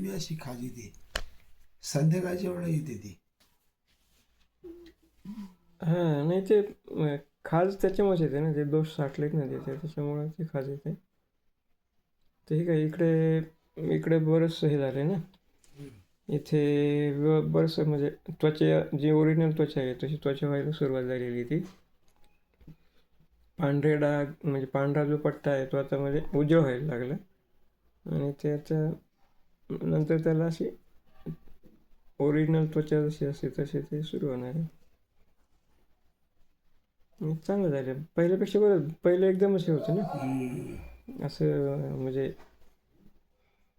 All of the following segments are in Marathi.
मी अशी खाज येते. संध्याकाळच्या वेळा येते ती. हां नाही ते अं, खाज त्याच्यामुळेच येते ना ते दोष साठलेत ना तिथे त्याच्यामुळे ते खाज येते. ते काय इकडे इकडे बरंचसं हे झालंय ना. इथे व- बरंचसं म्हणजे त्वचा जी ओरिजिनल त्वचा आहे तशी त्वचा व्हायला सुरुवात झालेली ती. पांढरे डाग म्हणजे पांढरा जो पट्टा आहे तो आता म्हणजे उजळ व्हायला लागला. आणि त्याचा नंतर त्याला अशी ओरिजिनल त्वचा जशी असते तशी ते सुरू होणार आहे. चांगलं झालं. पहिल्यापेक्षा बरं पहिले एकदमच हे होतं ना. असं म्हणजे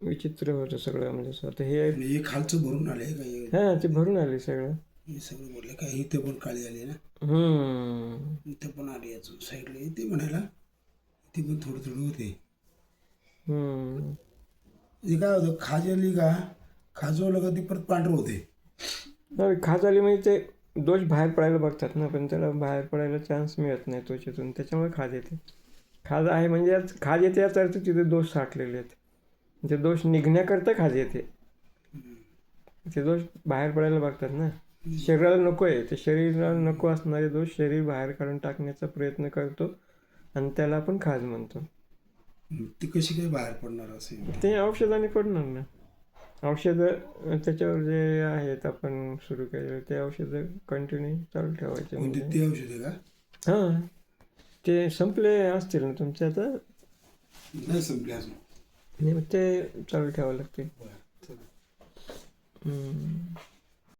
विचित्र होतं सगळं म्हणजे असं आता हे खालचं भरून आले हे ते भरून आले सगळं. हे सगळं बोलले काय इथे पण काळी आली ना? हम्म. इथे पण आली अजून साईडला. येते म्हणायला इथे पण थोडं थोडं होते. हम्म. हे काय होतं खाज आली का खाजवलं का ती परत पांढरं होते. नाही, खाज आली म्हणजे ते दोष बाहेर पडायला बघतात ना पण त्याला बाहेर पडायला चान्स मिळत नाही त्वचेतून त्याच्यामुळे खाज येते. खाज आहे म्हणजे याच- खाज येते याचा अर्थ तिथे दोष साठलेले आहेत. ते दोष निघण्याकरता खाज येते. ते दोष बाहेर पडायला बघतात ना. शरीराला नको आहे. ते शरीराला नको असणारे दोष शरीर बाहेर काढून टाकण्याचा प्रयत्न करतो आणि त्याला आपण खाज म्हणतो. ती कशी काय बाहेर पडणार असेल ते औषधाने पडणार ना. औषधं त्याच्यावर जे आहेत आपण सुरू केलेलं ते औषधं कंटिन्यू चालू ठेवायचे म्हणजे. ते औषध आहे का? हां. ते संपले असतील ना तुमचे आता? नाही संपले अजून. मग ते चालू ठेवावं लागते.